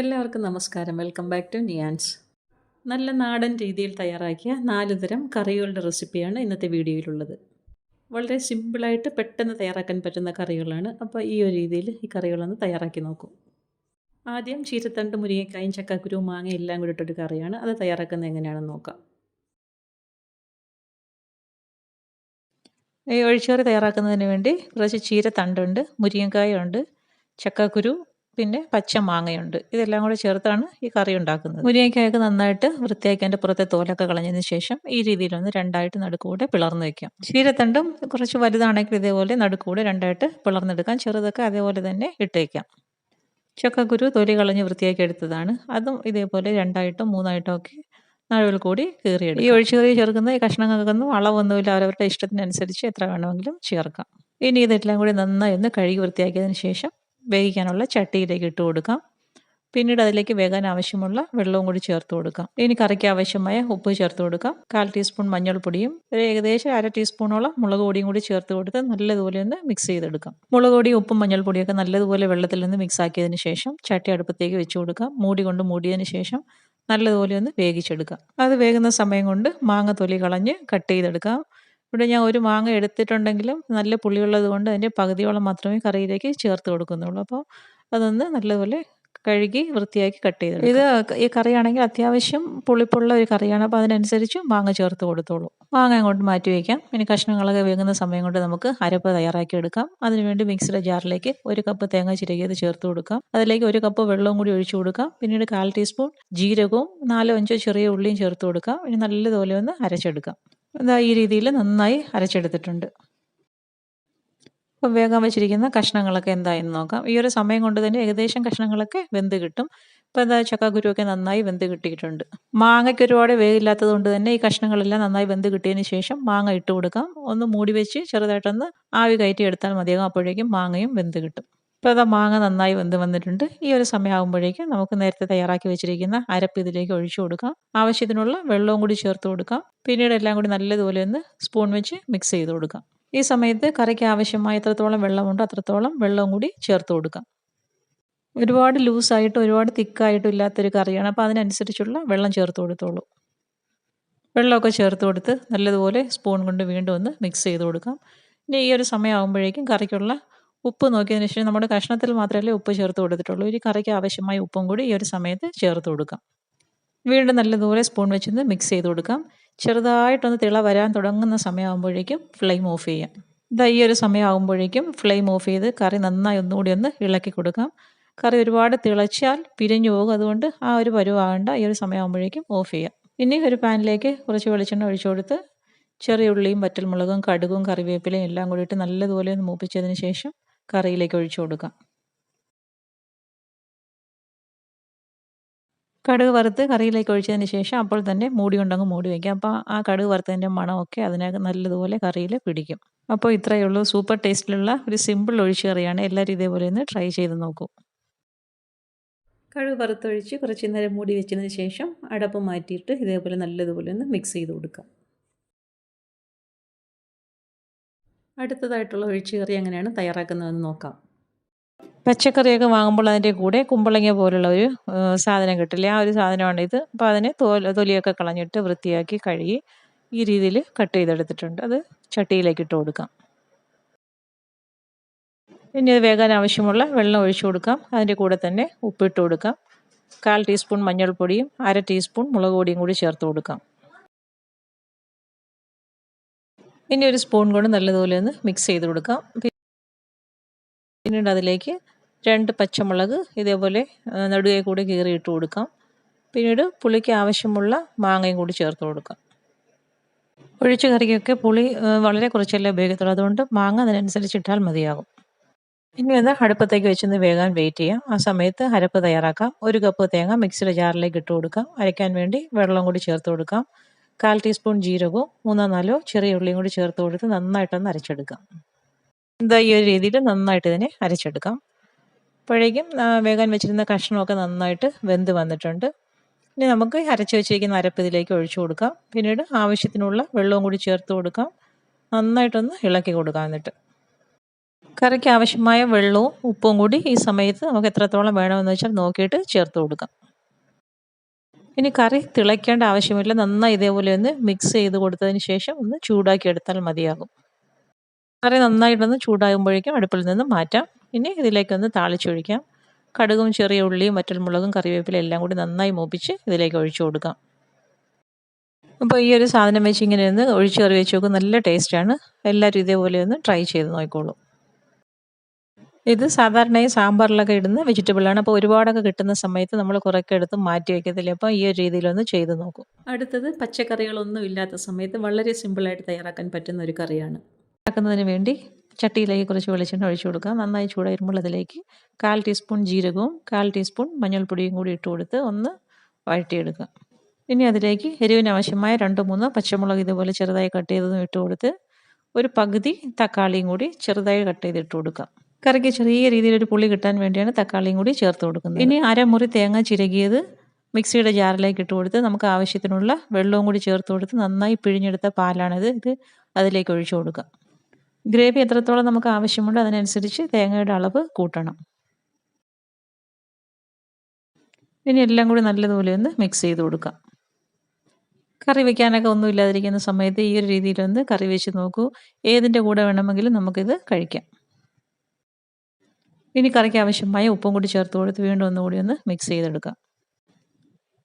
എല്ലാവർക്കും നമസ്കാരം. Welcome back to നിയാൻസ് നല്ല നാടൻ രീതിയിൽ തയ്യാറാക്കിയ നാല് തരം കറികളുടെ റെസിപ്പിയാണ് ഇന്നത്തെ വീഡിയോയിലുള്ളത്. വളരെ സിമ്പിളായിട്ട് പെട്ടെന്ന് തയ്യാറാക്കാൻ പറ്റുന്ന കറികളാണ്. അപ്പോൾ ഈ ഒരു രീതിയിൽ ഈ കറികളൊന്ന് തയ്യാറാക്കി നോക്കും. ആദ്യം ചീരത്തണ്ട് മുരിങ്ങക്കായും ചക്കക്കുരു മാങ്ങ എല്ലാം കൂടി ഇട്ടൊരു കറിയാണ്. അത് തയ്യാറാക്കുന്നത് എങ്ങനെയാണെന്ന് നോക്കാം. ഈ ഒഴിച്ചോറ് തയ്യാറാക്കുന്നതിന് വേണ്ടി കുറച്ച് ചീരത്തണ്ടുണ്ട് മുരിങ്ങക്കായുണ്ട് ചക്കക്കുരു പിന്നെ പച്ച മാങ്ങയുണ്ട്. ഇതെല്ലാം കൂടെ ചേർത്താണ് ഈ കറി ഉണ്ടാക്കുന്നത്. മുരിങ്ങയ്ക്കായൊക്കെ നന്നായിട്ട് വൃത്തിയാക്കി അതിന്റെ പുറത്തെ തോലൊക്കെ കളഞ്ഞതിന് ശേഷം ഈ രീതിയിലൊന്ന് രണ്ടായിട്ട് നടുക്കൂടെ പിളർന്ന് വെക്കാം. ചീരത്തണ്ടും കുറച്ച് വലുതാണെങ്കിൽ ഇതേപോലെ നടുക്കൂടെ രണ്ടായിട്ട് പിളർന്നെടുക്കാം. ചെറുതൊക്കെ അതേപോലെ തന്നെ ഇട്ടേക്കാം ചക്കക്കുരു തൊലി കളഞ്ഞ് വൃത്തിയാക്കി എടുത്തതാണ്. അതും ഇതേപോലെ രണ്ടായിട്ടോ മൂന്നായിട്ടോ ഒക്കെ നടുവിൽ കൂടി കീറിയെടുക്കും. ഈ ഒഴിച്ചു കറി ചേർക്കുന്ന ഈ കഷ്ണങ്ങൾക്കൊന്നും അളവൊന്നുമില്ല അവരവരുടെ ഇഷ്ടത്തിനനുസരിച്ച് എത്ര വേണമെങ്കിലും ചേർക്കാം. ഇനി ഇതെല്ലാം കൂടി നന്നായി ഒന്ന് കഴുകി വൃത്തിയാക്കിയതിന് ശേഷം വേവിക്കാനുള്ള ചട്ടിയിലേക്ക് ഇട്ട് കൊടുക്കാം. പിന്നീട് അതിലേക്ക് വേകാൻ ആവശ്യമുള്ള വെള്ളവും കൂടി ചേർത്ത് കൊടുക്കാം. ഇനി കറിക്ക് ആവശ്യമായ ഉപ്പ് ചേർത്ത് കൊടുക്കാം. കാൽ ടീസ്പൂൺ മഞ്ഞൾപ്പൊടിയും ഒരു ഏകദേശം അര ടീസ്പൂണോളം മുളക് പൊടിയും കൂടി ചേർത്ത് കൊടുത്ത് നല്ലതുപോലെ ഒന്ന് മിക്സ് ചെയ്തെടുക്കാം. മുളക് പൊടിയും ഉപ്പും മഞ്ഞൾപ്പൊടിയൊക്കെ നല്ലതുപോലെ വെള്ളത്തിൽ നിന്ന് മിക്സ് ആക്കിയതിന് ശേഷം ചട്ടി അടുപ്പത്തേക്ക് വെച്ച് കൊടുക്കാം. മൂടി കൊണ്ട് മൂടിയതിന് ശേഷം നല്ലതുപോലെ ഒന്ന് വേവിച്ചെടുക്കാം. അത് വേകുന്ന സമയം കൊണ്ട് മാങ്ങ തൊലി കളഞ്ഞ് കട്ട് ചെയ്തെടുക്കാം. ഇവിടെ ഞാൻ ഒരു മാങ്ങ എടുത്തിട്ടുണ്ടെങ്കിലും നല്ല പുളിയുള്ളത് കൊണ്ട് അതിന്റെ പകുതിയോളം മാത്രമേ കറിയിലേക്ക് ചേർത്ത് കൊടുക്കുന്നുള്ളൂ. അപ്പോൾ അതൊന്ന് നല്ലതുപോലെ കഴുകി വൃത്തിയാക്കി കട്ട് ചെയ്ത് ഇത് ഈ കറിയാണെങ്കിൽ അത്യാവശ്യം പുളിപ്പുള്ള ഒരു കറിയാണ്. അപ്പോൾ അതിനനുസരിച്ച് മാങ്ങ ചേർത്ത് കൊടുത്തോളൂ. മാങ്ങ അങ്ങോട്ട് മാറ്റി വയ്ക്കാം. ഇനി കഷ്ണങ്ങളൊക്കെ വേകുന്ന സമയം കൊണ്ട് നമുക്ക് അരപ്പ് തയ്യാറാക്കി എടുക്കാം. അതിനുവേണ്ടി മിക്സിയുടെ ജാറിലേക്ക് ഒരു കപ്പ് തേങ്ങ ചിരകിയത് ചേർത്ത് കൊടുക്കാം. അതിലേക്ക് ഒരു കപ്പ് വെള്ളവും കൂടി ഒഴിച്ചു കൊടുക്കാം. പിന്നീട് കാൽ ടീസ്പൂൺ ജീരകവും നാലോ അഞ്ചോ ചെറിയ ഉള്ളിയും ചേർത്ത് കൊടുക്കാം. ഇനി നല്ലതുപോലെ ഒന്ന് അരച്ചെടുക്കാം. ഇതാ ഈ രീതിയിൽ നന്നായി അരച്ചെടുത്തിട്ടുണ്ട്. അപ്പോൾ വേഗം വെച്ചിരിക്കുന്ന കഷ്ണങ്ങളൊക്കെ എന്തായെന്ന് നോക്കാം. ഈ ഒരു സമയം കൊണ്ട് തന്നെ ഏകദേശം കഷ്ണങ്ങളൊക്കെ വെന്ത് കിട്ടും. ഇപ്പോൾ എന്താ ചക്കക്കുരുവൊക്കെ നന്നായി വെന്ത് കിട്ടിയിട്ടുണ്ട്. മാങ്ങയ്ക്ക് ഒരുപാട് കൊണ്ട് തന്നെ ഈ കഷ്ണങ്ങളെല്ലാം നന്നായി വെന്ത് കിട്ടിയതിന് ശേഷം മാങ്ങ ഇട്ട് കൊടുക്കാം. ഒന്ന് മൂടി വെച്ച് ചെറുതായിട്ടൊന്ന് ആവി കയറ്റി എടുത്താൽ മതിയാകും. അപ്പോഴേക്കും മാങ്ങയും വെന്ത് കിട്ടും. ഇപ്പോൾ അത് മാങ്ങ നന്നായി വെന്ത് വന്നിട്ടുണ്ട്. ഈ ഒരു സമയമാകുമ്പോഴേക്കും നമുക്ക് നേരത്തെ തയ്യാറാക്കി വെച്ചിരിക്കുന്ന അരപ്പ് ഇതിലേക്ക് ഒഴിച്ചു കൊടുക്കാം. ആവശ്യത്തിനുള്ള വെള്ളവും കൂടി ചേർത്ത് കൊടുക്കാം. പിന്നീട് എല്ലാം കൂടി നല്ലതുപോലെ ഒന്ന് സ്പൂൺ വെച്ച് മിക്സ് ചെയ്ത് കൊടുക്കാം. ഈ സമയത്ത് കറിക്ക് ആവശ്യമായ എത്രത്തോളം വെള്ളമുണ്ടോ അത്രത്തോളം വെള്ളവും കൂടി ചേർത്ത് കൊടുക്കാം. ഒരുപാട് ലൂസായിട്ടും ഒരുപാട് തിക്കായിട്ടും ഇല്ലാത്തൊരു കറിയാണ്. അപ്പോൾ അതിനനുസരിച്ചുള്ള വെള്ളം ചേർത്ത് കൊടുത്തോളൂ. വെള്ളമൊക്കെ ചേർത്ത് കൊടുത്ത് നല്ലതുപോലെ സ്പൂൺ കൊണ്ട് വീണ്ടും ഒന്ന് മിക്സ് ചെയ്ത് കൊടുക്കാം. ഇനി ഈ ഒരു സമയമാകുമ്പോഴേക്കും കറിക്കുള്ള ഉപ്പ് നോക്കിയതിന് ശേഷം നമ്മുടെ കഷ്ണത്തിൽ മാത്രമല്ലേ ഉപ്പ് ചേർത്ത് കൊടുത്തിട്ടുള്ളൂ. ഈ കറിക്ക് ആവശ്യമായ ഉപ്പും കൂടി ഈ ഒരു സമയത്ത് ചേർത്ത് കൊടുക്കാം. വീണ്ടും നല്ലതുപോലെ സ്പൂൺ വെച്ചൊന്ന് മിക്സ് ചെയ്ത് കൊടുക്കാം. ചെറുതായിട്ടൊന്ന് തിള വരാൻ തുടങ്ങുന്ന സമയമാകുമ്പോഴേക്കും ഫ്ലെയിം ഓഫ് ചെയ്യാം. ഇതാ ഈ ഒരു സമയമാകുമ്പോഴേക്കും ഫ്ലെയിം ഓഫ് ചെയ്ത് കറി നന്നായി ഒന്നുകൂടി ഒന്ന് ഇളക്കി കൊടുക്കാം. കറി ഒരുപാട് തിളച്ചാൽ പിരിഞ്ഞു പോകും. അതുകൊണ്ട് ആ ഒരു പരുവാകേണ്ട. ഈ ഒരു സമയമാകുമ്പോഴേക്കും ഓഫ് ചെയ്യാം. ഇനി ഒരു പാനിലേക്ക് കുറച്ച് വെളിച്ചെണ്ണ ഒഴിച്ചു കൊടുത്ത് ചെറിയ ഉള്ളിയും വറ്റൽമുളകും കടുകും കറിവേപ്പിലയും എല്ലാം കൂടിയിട്ട് നല്ലതുപോലെ ഒന്ന് മൂപ്പിച്ചതിന് ശേഷം കറിയിലേക്ക് ഒഴിച്ചു കൊടുക്കാം കടുക് വറുത്ത് കറിയിലേക്ക് ഒഴിച്ചതിന് ശേഷം അപ്പോൾ തന്നെ മൂടി കൊണ്ടങ്ങ് മൂടി വയ്ക്കാം അപ്പോൾ ആ കടുക് വറുത്തതിന്റെ മണമൊക്കെ അതിനകത്ത് നല്ലതുപോലെ കറിയിൽ പിടിക്കും. അപ്പോൾ ഇത്രയേ ഉള്ളൂ. സൂപ്പർ ടേസ്റ്റിലുള്ള ഒരു സിമ്പിൾ ഒഴിച്ചു കറിയാണ്. എല്ലാവരും ഇതേപോലെ ഒന്ന് ട്രൈ ചെയ്ത് നോക്കൂ. കടുക് വറുത്തൊഴിച്ച് കുറച്ച് നേരം മൂടി വെച്ചതിന് ശേഷം അടപ്പ് മാറ്റിയിട്ട് ഇതേപോലെ നല്ലതുപോലെ ഒന്ന് മിക്സ് ചെയ്ത് കൊടുക്കാം. അടുത്തതായിട്ടുള്ള ഒഴിച്ചുകറി എങ്ങനെയാണ് തയ്യാറാക്കുന്നതെന്ന് നോക്കാം. പച്ചക്കറിയൊക്കെ വാങ്ങുമ്പോൾ അതിന്റെ കൂടെ കുമ്പളങ്ങ പോലുള്ള ഒരു സാധനം കിട്ടില്ല? ആ ഒരു സാധനമാണ് ഇത്. അപ്പോൾ അതിനെ തോൽ തൊലിയൊക്കെ കളഞ്ഞിട്ട് വൃത്തിയാക്കി കഴുകി ഈ രീതിയിൽ കട്ട് ചെയ്തെടുത്തിട്ടുണ്ട്. അത് ചട്ടിയിലേക്ക് ഇട്ട് കൊടുക്കാം. ഇനി അത് വേകാൻ ആവശ്യമുള്ള വെള്ളം ഒഴിച്ചു കൊടുക്കാം. അതിന്റെ കൂടെ തന്നെ ഉപ്പിട്ട് കൊടുക്കാം. കാൽ ടീസ്പൂൺ മഞ്ഞൾപ്പൊടിയും അര ടീസ്പൂൺ മുളക് പൊടിയും കൂടി ചേർത്ത് കൊടുക്കാം. ഇനി ഒരു സ്പൂൺ കൊണ്ട് നല്ലതുപോലെ ഒന്ന് മിക്സ് ചെയ്ത് കൊടുക്കാം. പിന്നീട് അതിലേക്ക് രണ്ട് പച്ചമുളക് ഇതേപോലെ നടുകെ കൂടി ഇട്ട് കൊടുക്കാം. പിന്നീട് പുളിക്ക് ആവശ്യമുള്ള മാങ്ങയും കൂടി ചേർത്ത് കൊടുക്കാം. ഒഴിച്ചു കറിക്കൊക്കെ പുളി വളരെ കുറച്ചല്ലേ ഉപയോഗിക്കത്തുള്ളൂ. അതുകൊണ്ട് മാങ്ങ അതിനനുസരിച്ച് ഇട്ടാൽ മതിയാകും. ഇനി അത് അടുപ്പത്തേക്ക് വെച്ചൊന്ന് വേഗം വെയിറ്റ് ചെയ്യാം. ആ സമയത്ത് അരപ്പ് തയ്യാറാക്കാം. ഒരു കപ്പ് തേങ്ങ മിക്സിയുടെ ജാറിലേക്ക് ഇട്ട് കൊടുക്കാം. അരയ്ക്കാൻ വേണ്ടി വെള്ളം കൂടി ചേർത്ത് കൊടുക്കാം. കാൽ ടീസ്പൂൺ ജീരകവും മൂന്നോ നാലോ ചെറിയ ഉള്ളിയും കൂടി ചേർത്ത് കൊടുത്ത് നന്നായിട്ടൊന്ന് അരച്ചെടുക്കാം. ഇതാ ഈ ഒരു രീതിയിൽ നന്നായിട്ട് ഇതിനെ അരച്ചെടുക്കാം. അപ്പോഴേക്കും വേഗം വെച്ചിരുന്ന കഷ്ണമൊക്കെ നന്നായിട്ട് വെന്ത് വന്നിട്ടുണ്ട്. ഇനി നമുക്ക് അരച്ച് വെച്ചിരിക്കുന്ന അരപ്പ് ഇതിലേക്ക് ഒഴിച്ചു കൊടുക്കാം. പിന്നീട് ആവശ്യത്തിനുള്ള വെള്ളവും കൂടി ചേർത്ത് കൊടുക്കാം. നന്നായിട്ടൊന്ന് ഇളക്കി കൊടുക്കാം എന്നിട്ട്. കറിക്ക് ആവശ്യമായ വെള്ളവും ഉപ്പും കൂടി ഈ സമയത്ത് നമുക്ക് എത്രത്തോളം വേണമെന്ന് വെച്ചാൽ നോക്കിയിട്ട് ചേർത്ത് കൊടുക്കാം. ഇനി കറി തിളയ്ക്കേണ്ട ആവശ്യമില്ല. നന്നായി ഇതേപോലെ ഒന്ന് മിക്സ് ചെയ്ത് കൊടുത്തതിന് ശേഷം ഒന്ന് ചൂടാക്കി എടുത്താൽ മതിയാകും. കറി നന്നായിട്ടൊന്ന് ചൂടാകുമ്പോഴേക്കും അടുപ്പിൽ നിന്ന് മാറ്റാം. ഇനി ഇതിലേക്കൊന്ന് താളിച്ചൊഴിക്കാം. കടുകും ചെറിയ ഉള്ളിയും വറ്റൽമുളകും കറിവേപ്പില എല്ലാം കൂടി നന്നായി മൂപ്പിച്ച് ഇതിലേക്ക് ഒഴിച്ചു കൊടുക്കാം. അപ്പോൾ ഈ ഒരു സാധനം വെച്ച് ഇങ്ങനെ ഒന്ന് ഒഴിച്ച് കറി വെച്ച് നോക്കും നല്ല ടേസ്റ്റാണ് എല്ലാവരും ഇതേപോലെ ഒന്ന് ട്രൈ ചെയ്ത് നോക്കിക്കോളൂ. ഇത് സാധാരണയായി സാമ്പാറിലൊക്കെ ഇടുന്ന വെജിറ്റബിളാണ് അപ്പോൾ ഒരുപാടൊക്കെ കിട്ടുന്ന സമയത്ത് നമ്മൾ കുറേയൊക്കെ എടുത്ത് മാറ്റി വയ്ക്കത്തില്ല അപ്പോൾ ഈ ഒരു രീതിയിലൊന്ന് ചെയ്ത് നോക്കും. അടുത്തത് പച്ചക്കറികളൊന്നും ഇല്ലാത്ത സമയത്ത് വളരെ സിമ്പിളായിട്ട് തയ്യാറാക്കാൻ പറ്റുന്ന ഒരു കറിയാണ്. ഉണ്ടാക്കുന്നതിന് വേണ്ടി ചട്ടിയിലേക്ക് കുറച്ച് വെളിച്ചെണ്ണ ഒഴിച്ചു കൊടുക്കാം. നന്നായി ചൂടായി വരുമ്പോൾ അതിലേക്ക് കാൽ ടീസ്പൂൺ ജീരകവും കാൽ ടീസ്പൂൺ മഞ്ഞൾപ്പൊടിയും കൂടി ഇട്ട് കൊടുത്ത് ഒന്ന് വഴറ്റിയെടുക്കുക ഇനി അതിലേക്ക് എരിവിന് ആവശ്യമായ രണ്ടോ മൂന്ന് പച്ചമുളക് ഇതുപോലെ ചെറുതായി കട്ട് ചെയ്തതും ഇട്ട് കൊടുത്ത് ഒരു പകുതി തക്കാളിയും കൂടി ചെറുതായി കട്ട് ചെയ്തിട്ട് കൊടുക്കാം. കറിക്ക് ചെറിയ രീതിയിലൊരു പുളി കിട്ടാൻ വേണ്ടിയാണ് തക്കാളിയും കൂടി ചേർത്ത് കൊടുക്കുന്നത്. ഇനി അരമുറി തേങ്ങ ചിരകിയത് മിക്സിയുടെ ജാറിലേക്ക് ഇട്ട് കൊടുത്ത് നമുക്ക് ആവശ്യത്തിനുള്ള വെള്ളവും കൂടി ചേർത്ത് കൊടുത്ത് നന്നായി പിഴിഞ്ഞെടുത്ത പാലാണിത്. ഇത് അതിലേക്ക് ഒഴിച്ചു കൊടുക്കുക ഗ്രേവി എത്രത്തോളം നമുക്ക് ആവശ്യമുണ്ടോ അതിനനുസരിച്ച് തേങ്ങയുടെ അളവ് കൂട്ടണം. ഇനി എല്ലാം കൂടി നല്ലതുപോലെ ഒന്ന് മിക്സ് ചെയ്ത് കൊടുക്കാം. കറി വെക്കാനൊക്കെ ഒന്നും ഇല്ലാതിരിക്കുന്ന സമയത്ത് ഈ ഒരു രീതിയിലൊന്ന് കറി വെച്ച് നോക്കൂ. ഏതിന്റെ കൂടെ വേണമെങ്കിലും നമുക്കിത് കഴിക്കാം. ഇനി കറിക്ക് ആവശ്യമായ ഉപ്പും കൂടി ചേർത്ത് കൊടുത്ത് വീണ്ടും ഒന്നുകൂടി ഒന്ന് മിക്സ് ചെയ്തെടുക്കാം.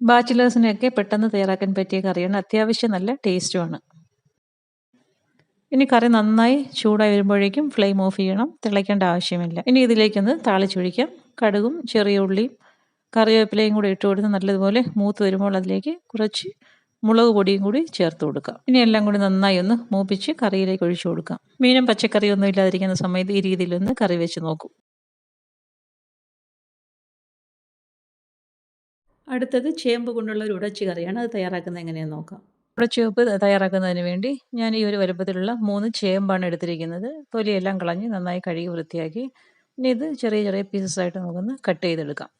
ബാച്ചിലേഴ്സിനെയൊക്കെ പെട്ടെന്ന് തയ്യാറാക്കാൻ പറ്റിയ കറിയാണ്. അത്യാവശ്യം നല്ല ടേസ്റ്റുമാണ് ഇനി കറി നന്നായി ചൂടായി വരുമ്പോഴേക്കും ഫ്ലെയിം ഓഫ് ചെയ്യണം. തിളയ്ക്കേണ്ട ആവശ്യമില്ല. ഇനി ഇതിലേക്കൊന്ന് താളിച്ചൊഴിക്കാം. കടുകും ചെറിയ ഉള്ളിയും കറിവേപ്പിലയും കൂടി ഇട്ട് കൊടുത്ത് നല്ലതുപോലെ മൂത്ത് വരുമ്പോൾ അതിലേക്ക് കുറച്ച് മുളക് പൊടിയും കൂടി ചേർത്ത് കൊടുക്കാം. ഇനി എല്ലാം കൂടി നന്നായി ഒന്ന് മൂപ്പിച്ച് കറിയിലേക്ക് ഒഴിച്ചു കൊടുക്കാം. മീനും പച്ചക്കറിയൊന്നും ഇല്ലാതിരിക്കുന്ന സമയത്ത് ഈ രീതിയിലൊന്ന് കറി വെച്ച് നോക്കൂ. അടുത്തത് ചേമ്പ് കൊണ്ടുള്ള ഒരു ഉടച്ചു കറിയാണ്. അത് തയ്യാറാക്കുന്നത് എങ്ങനെയാണെന്ന് നോക്കാം. ഉടച്ചുവെപ്പ് തയ്യാറാക്കുന്നതിന് വേണ്ടി ഞാൻ ഈ ഒരു വലുപ്പത്തിലുള്ള മൂന്ന് ചേമ്പാണ് എടുത്തിരിക്കുന്നത്. തൊലിയെല്ലാം കളഞ്ഞ് നന്നായി കഴുകി വൃത്തിയാക്കി ഇനി ഇത് ചെറിയ ചെറിയ പീസസ് ആയിട്ട് നമുക്കൊന്ന് കട്ട് ചെയ്തെടുക്കാം.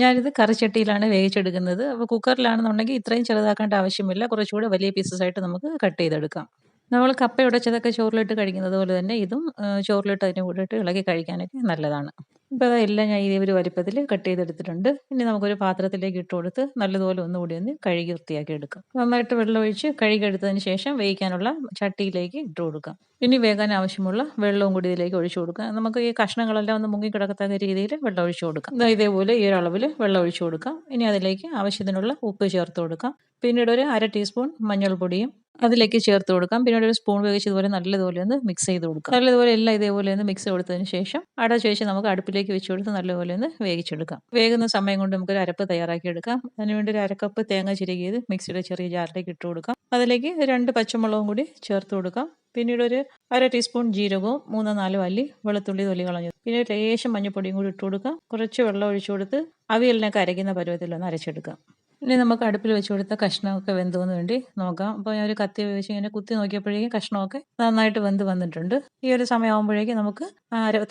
ഞാനിത് കറിച്ചട്ടിയിലാണ് വേവിച്ചെടുക്കുന്നത്. അപ്പോൾ കുക്കറിലാണെന്നുണ്ടെങ്കിൽ ഇത്രയും ചെറുതാക്കേണ്ട ആവശ്യമില്ല. കുറച്ചുകൂടെ വലിയ പീസസ് ആയിട്ട് നമുക്ക് കട്ട് ചെയ്തെടുക്കാം. നമ്മൾ കപ്പ ഉടച്ചതൊക്കെ ചോറിലിട്ട് കഴിക്കുന്നത് പോലെ തന്നെ ഇതും ചോറിലിട്ട് അതിന് കൂടെ ഇട്ട് ഇളകി കഴിക്കാനൊക്കെ നല്ലതാണ്. ഇപ്പോൾ അതെല്ലാം ഞാൻ ഇതേ ഒരു വലിപ്പത്തിൽ കട്ട് ചെയ്തെടുത്തിട്ടുണ്ട്. ഇനി നമുക്കൊരു പാത്രത്തിലേക്ക് ഇട്ട് കൊടുത്ത് നല്ലതുപോലെ ഒന്നുകൂടി ഒന്ന് കഴുകി വൃത്തിയാക്കി എടുക്കാം. നന്നായിട്ട് വെള്ളം ഒഴിച്ച് കഴുകിയെടുത്തതിന് ശേഷം വേവിക്കാനുള്ള ചട്ടിയിലേക്ക് ഇട്ട് കൊടുക്കാം. ഇനി വേകാൻ ആവശ്യമുള്ള വെള്ളവും കൂടി ഇതിലേക്ക് ഒഴിച്ചു കൊടുക്കാം. നമുക്ക് ഈ കഷ്ണങ്ങളെല്ലാം ഒന്ന് മുങ്ങി കിടക്കത്തക്ക രീതിയിൽ വെള്ളം ഒഴിച്ചു കൊടുക്കാം. ഇതേപോലെ ഈ ഒരു അളവിൽ വെള്ളം ഒഴിച്ചു കൊടുക്കാം. ഇനി അതിലേക്ക് ആവശ്യത്തിനുള്ള ഉപ്പ് ചേർത്ത് കൊടുക്കാം. പിന്നീട് ഒരു അര ടീസ്പൂൺ മഞ്ഞൾപ്പൊടിയും അതിലേക്ക് ചേർത്ത് കൊടുക്കാം. പിന്നെ ഒരു സ്പൂൺ ഉപയോഗിച്ച് ഇതുപോലെ നല്ലതുപോലെ ഒന്ന് മിക്സ് ചെയ്ത് കൊടുക്കാം. നല്ലതുപോലെ എല്ലാം ഇതേപോലെ ഒന്ന് മിക്സ് കൊടുത്തതിന് ശേഷം അടച്ച ശേഷം നമുക്ക് അടുപ്പിലേക്ക് വെച്ച് കൊടുത്ത് നല്ലപോലെ ഒന്ന് വേവിച്ചെടുക്കാം. വേകുന്ന സമയം കൊണ്ട് നമുക്കൊരു അരപ്പ് തയ്യാറാക്കി എടുക്കാം അതിനുവേണ്ടി ഒരു അരക്കപ്പ് തേങ്ങ ചിരകിയത് മിക്സിയുടെ ചെറിയ ജാറിലേക്ക് ഇട്ട് കൊടുക്കാം. അതിലേക്ക് രണ്ട് പച്ചമുളകും കൂടി ചേർത്ത് കൊടുക്കാം. പിന്നീട് ഒരു അര ടീസ്പൂൺ ജീരകവും മൂന്നോ നാലോ അല്ലി വെളുത്തുള്ളി തൊലി കളഞ്ഞു. പിന്നെ ലേശം മഞ്ഞൾപ്പൊടിയും കൂടി ഇട്ട് കൊടുക്കാം. കുറച്ച് വെള്ളം ഒഴിച്ചു കൊടുത്ത് അവിയലിനൊക്കെ അരയ്ക്കുന്ന പരുവത്തിലൊന്ന് അരച്ചെടുക്കാം. ഇനി നമുക്ക് അടുപ്പിൽ വെച്ച് കൊടുത്ത കഷ്ണമൊക്കെ വെന്തോന്ന് വേണ്ടി നോക്കാം. അപ്പോൾ ഞാൻ ഒരു കത്തി വെച്ച് ഇങ്ങനെ കുത്തി നോക്കിയപ്പോഴേക്കും കഷ്ണമൊക്കെ നന്നായിട്ട് വെന്ത് വന്നിട്ടുണ്ട്. ഈ ഒരു സമയമാകുമ്പോഴേക്കും നമുക്ക്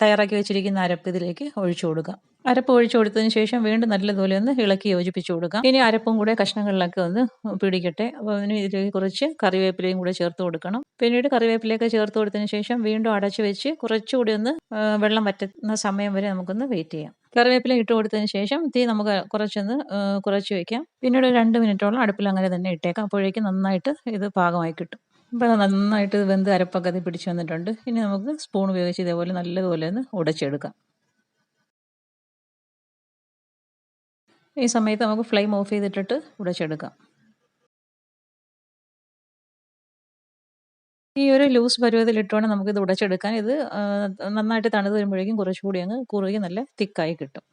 തയ്യാറാക്കി വെച്ചിരിക്കുന്ന അരപ്പ് ഇതിലേക്ക് ഒഴിച്ചു കൊടുക്കാം. അരപ്പ് ഒഴിച്ചു കൊടുത്തതിന് ശേഷം വീണ്ടും നല്ലതുപോലെ ഒന്ന് ഇളക്കി യോജിപ്പിച്ചു കൊടുക്കാം. ഇനി അരപ്പും കൂടെ കഷ്ണങ്ങളിലൊക്കെ ഒന്ന് പിടിക്കട്ടെ. അപ്പോൾ അതിന് ഇതിലേക്ക് കുറച്ച് കറിവേപ്പിലയും കൂടെ ചേർത്ത് കൊടുക്കണം. പിന്നീട് കറിവേപ്പിലയൊക്കെ ചേർത്ത് കൊടുത്തതിന് ശേഷം വീണ്ടും അടച്ചു വെച്ച് കുറച്ചുകൂടി ഒന്ന് വെള്ളം വറ്റുന്ന സമയം വരെ നമുക്കൊന്ന് വെയിറ്റ് ചെയ്യാം. കറിവേപ്പില ഇട്ട് കൊടുത്തതിന് ശേഷം തീ നമുക്ക് കുറച്ചൊന്ന് കുറച്ച് വയ്ക്കാം പിന്നീട് രണ്ട് മിനിറ്റോളം അടുപ്പിൽ അങ്ങനെ തന്നെ ഇട്ടേക്കാം. അപ്പോഴേക്കും നന്നായിട്ട് ഇത് പാകമായി കിട്ടും. അപ്പോൾ നന്നായിട്ട് വെന്ത് അരപ്പൊക്കെ അത് പിടിച്ച് വന്നിട്ടുണ്ട്. ഇനി നമുക്ക് സ്പൂൺ ഉപയോഗിച്ച് ഇതേപോലെ നല്ലതുപോലെ ഒന്ന് ഉടച്ചെടുക്കാം. ഈ സമയത്ത് നമുക്ക് ഫ്ലെയിം ഓഫ് ചെയ്തിട്ടിട്ട് ഉടച്ചെടുക്കാം. ഈ ഒരു ലൂസ് പരുവത്തിൽ ഇട്ടുകൊണ്ട് ഇത് ഉടച്ചെടുക്കാൻ. ഇത് നന്നായിട്ട് തണുത്ത് വരുമ്പോഴേക്കും കുറച്ചുകൂടി അങ്ങ് കുറുകി നല്ല തിക്കായി കിട്ടും.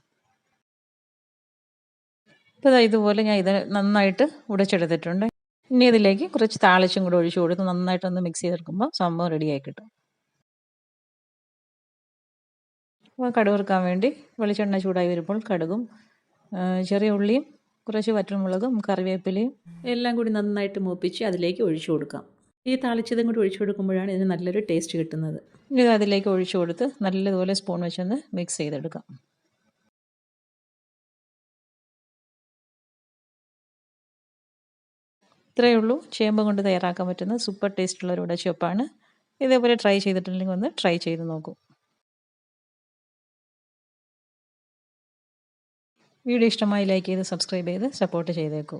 ഇപ്പോൾ ഇതുപോലെ ഞാൻ ഇത് നന്നായിട്ട് ഉടച്ചെടുത്തിട്ടുണ്ട്. ഇനി ഇതിലേക്ക് കുറച്ച് താളിച്ചും കൂടെ ഒഴിച്ചു കൊടുത്ത് നന്നായിട്ടൊന്ന് മിക്സ് ചെയ്തെടുക്കുമ്പോൾ സംഭവം റെഡിയായി കിട്ടും. അപ്പോൾ കടുക് വേണ്ടി വെളിച്ചെണ്ണ ചൂടായി വരുമ്പോൾ കടുകും ചെറിയ ഉള്ളിയും കുറച്ച് വറ്റൽമുളകും കറിവേപ്പിലയും എല്ലാം കൂടി നന്നായിട്ട് മൂപ്പിച്ച് അതിലേക്ക് ഒഴിച്ചു കൊടുക്കാം. ഈ താളിച്ചതും കൂടി ഒഴിച്ചു കൊടുക്കുമ്പോഴാണ് ഇതിന് നല്ലൊരു ടേസ്റ്റ് കിട്ടുന്നത്. ഇത് അതിലേക്ക് ഒഴിച്ചു കൊടുത്ത് നല്ലതുപോലെ സ്പൂൺ വെച്ചൊന്ന് മിക്സ് ചെയ്തെടുക്കാം. ഇത്രയേ ഉള്ളൂ. ചേമ്പ് കൊണ്ട് തയ്യാറാക്കാൻ പറ്റുന്ന സൂപ്പർ ടേസ്റ്റുള്ള ഒരു ഉടച്ചൊപ്പാണ്. ഇതേപോലെ ട്രൈ ചെയ്തിട്ടില്ലെങ്കിൽ ഒന്ന് ട്രൈ ചെയ്ത് നോക്കൂ. വീഡിയോ ഇഷ്ടമായി ലൈക്ക് ചെയ്ത് സബ്സ്ക്രൈബ് ചെയ്ത് സപ്പോർട്ട് ചെയ്തേക്കൂ.